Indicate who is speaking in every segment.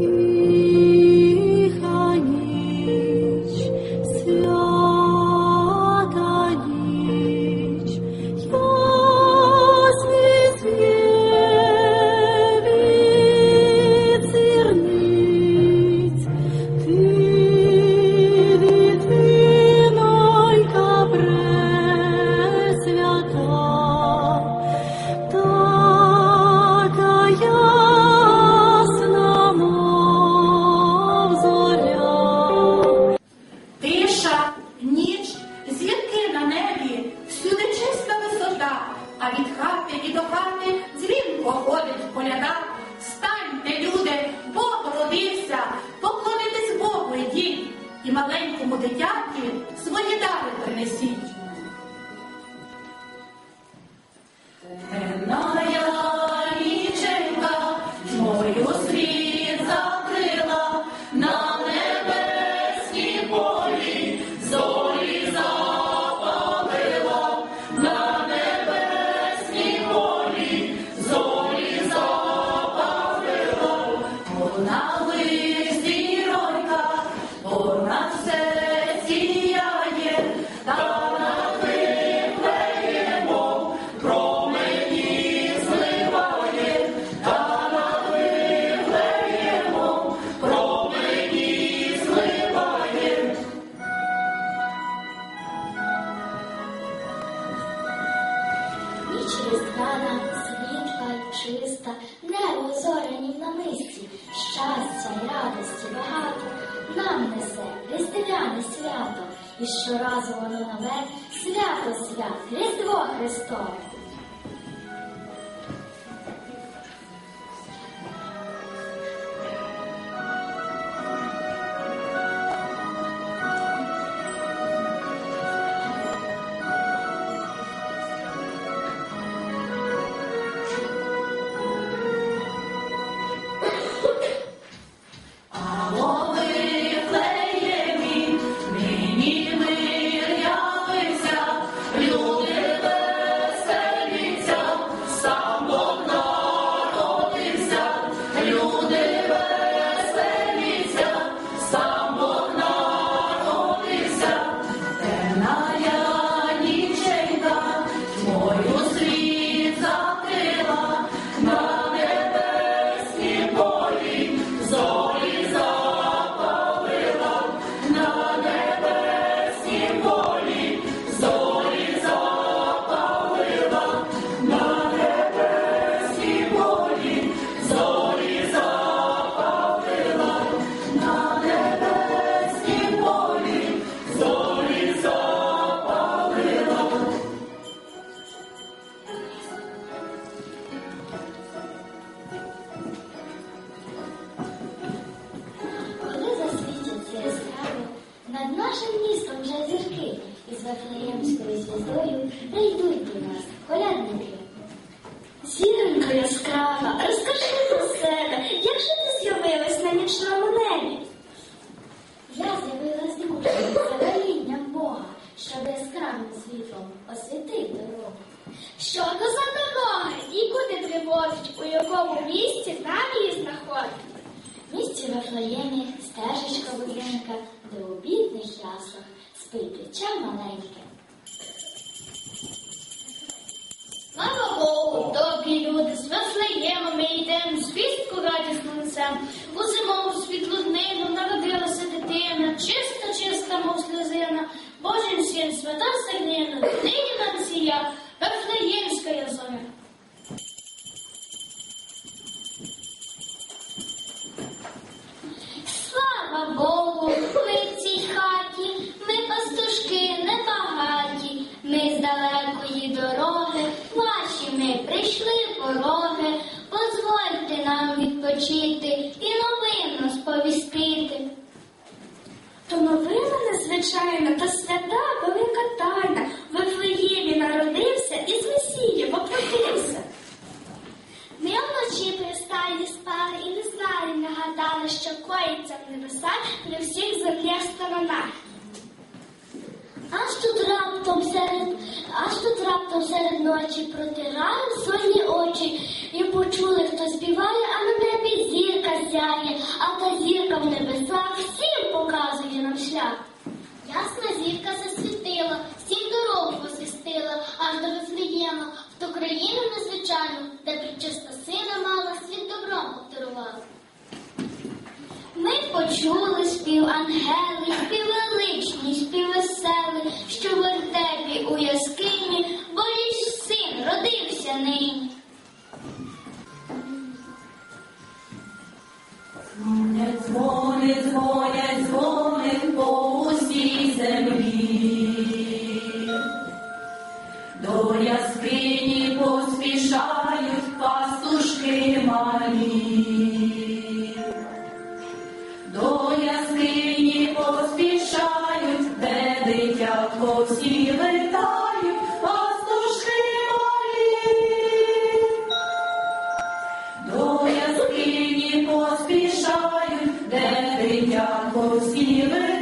Speaker 1: Thank you. ж романеві. Я з'явилась душі за велінням Бога, щоб яскравим світлом освітив дорогу. Що то за дорога і куди тривожить, у якому місці нам її знаходить? В місті Вафлеємі стежечка будинка, де у бідних яслах спить дитя маленьке.
Speaker 2: Слава Богу, добрі люди, з Вафлеєма ми йдемо, звістку радісним несем, у зимову Всем свята Сергеевна, ныне нам сия, Вифлеемская.
Speaker 1: Слава Богу, ми в цій хаті, ми пастушки небагаті, ми з далекої дороги, ваші ми прийшли пороги, дозвольте нам відпочити і новину сповістити.
Speaker 2: То новина незвичайна та свята. печальну, де причиста сина мала світ добром обдарувала.
Speaker 1: Ми почули
Speaker 3: спів ангели, спів величний, спів веселий, що в вертепі у яскині, бо їх син родився нині.
Speaker 1: Не дзвони, дзвони, Тетянко співе.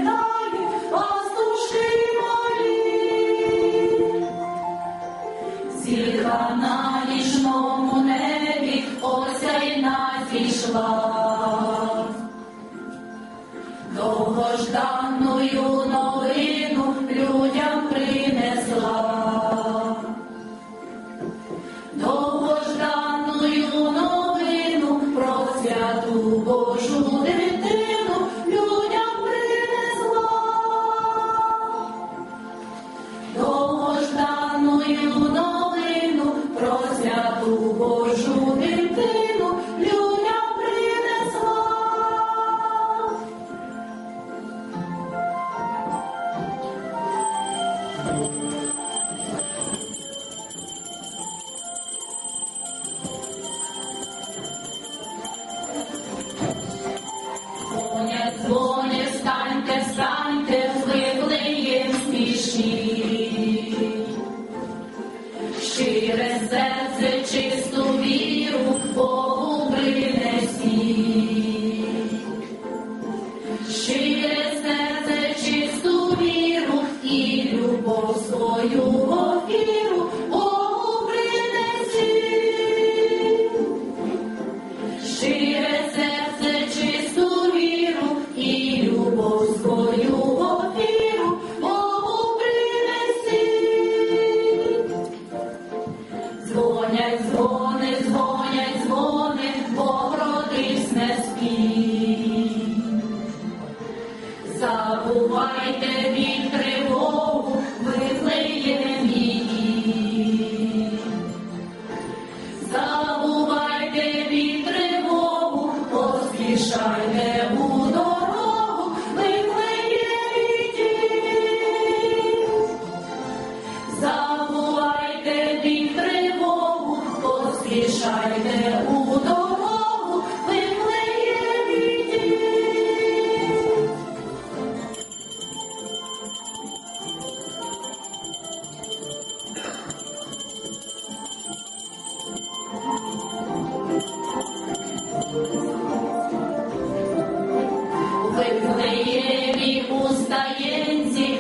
Speaker 1: Випливі у стаєнці.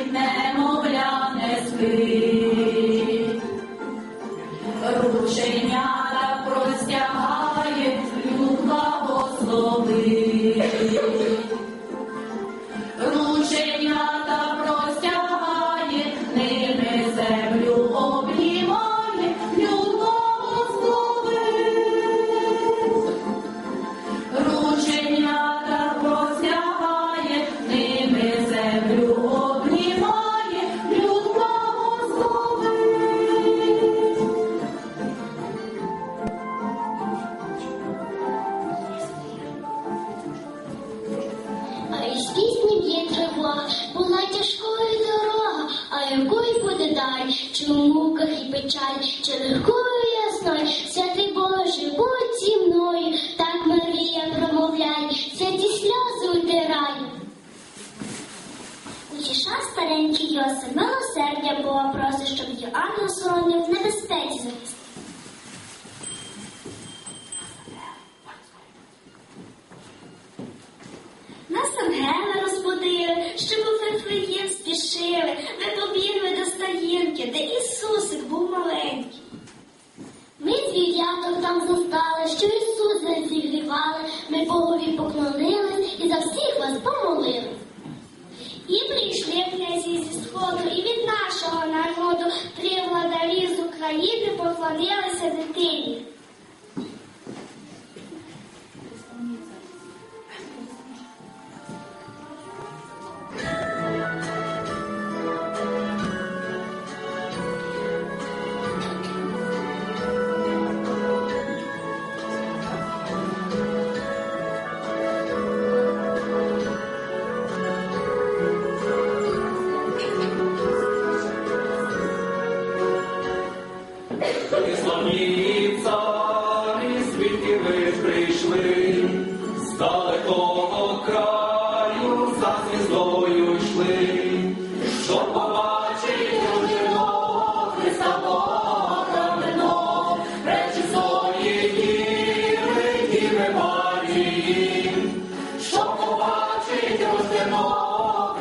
Speaker 3: Прийшла старенький Йосе, милосердя Бога просить, щоб її ангел соромив в небезпеці захистив. Нас ангели розбудили, щоб у Вифлеєм спішили, ми побігли до стаїнки, де Ісусик був маленький. Ми звіряток там застали, що Ісус Ісуса зігрівали, ми Богові поклонились і за всіх вас помолили. se posponía desde el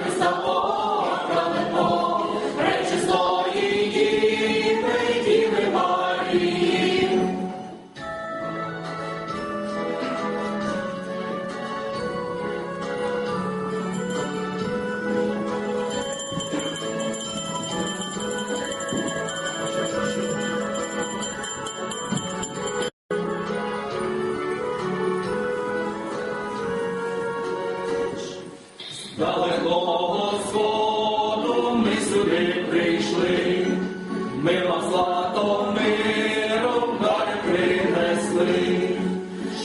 Speaker 3: is the Lord.
Speaker 4: Далекого сходу ми сюди прийшли, ми вам злато миром дари принесли,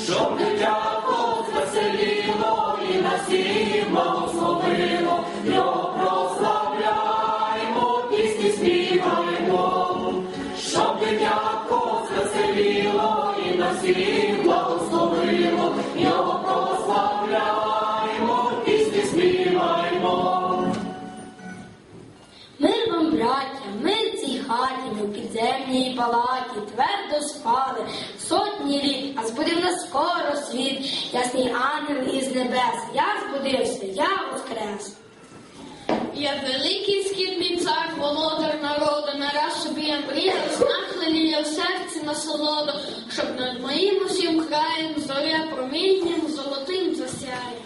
Speaker 4: щоб дитятко звеселіло і на всіх благословило, його прославляймо, пісні співаємо, щоб дитятко звеселіло і на
Speaker 5: твердо спали сотні літ, а збудив нас скоро світ, ясний ангел із небес. Я збудився, я воскрес.
Speaker 2: Я великий схід мій цар, володар народу, нараз собі я мріяв, знак лелія в серці насолоду, щоб над моїм усім краєм зоря промінням золотим засяє.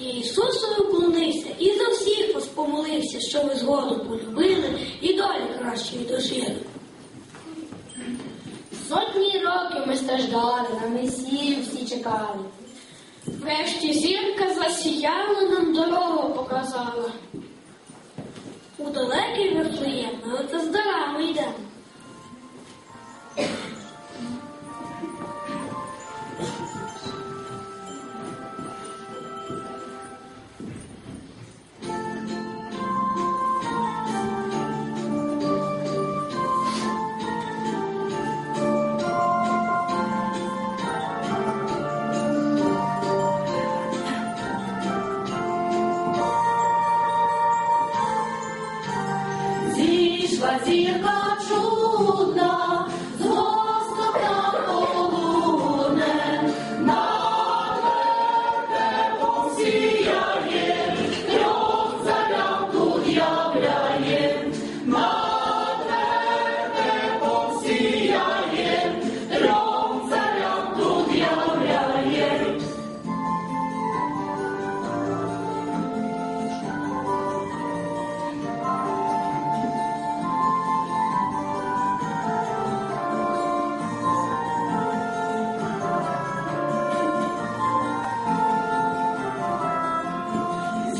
Speaker 5: І Ісусові вклонився і за всіх вас помолився, що ви згоду полюбили і долі кращої дожили. Сотні років ми страждали, на Месію всі чекали.
Speaker 2: Врешті зірка засіяла нам дорогу показала.
Speaker 5: У далекий Вифлеєм ми оце з дарами йдемо.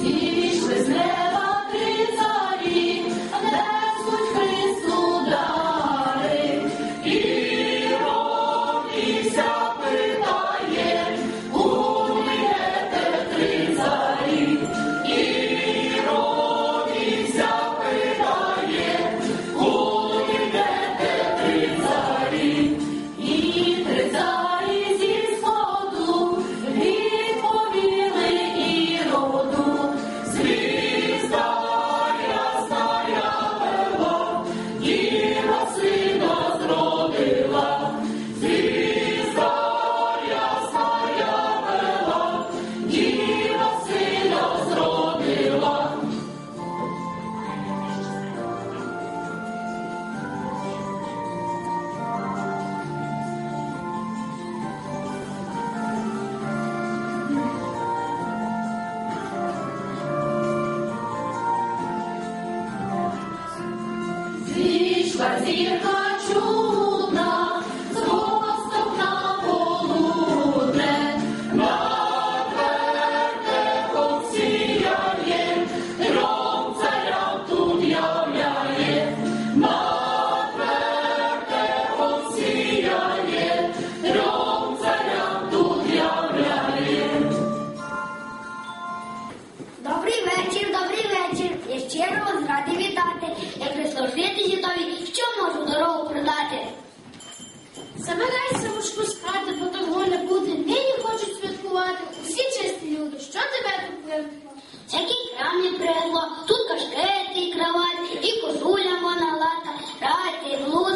Speaker 1: Зійшли з неба
Speaker 3: Добрий вечір, добрий вечір. Я щиро вас радий вітати. Забирайся, мушку з
Speaker 2: бо
Speaker 3: того не буде. Нині хочуть святкувати. Усі чесні люди. Що тебе тут принесло? Всякі крамні принесло, тут кашкети і кровать, і козуля моналата, раті, луд.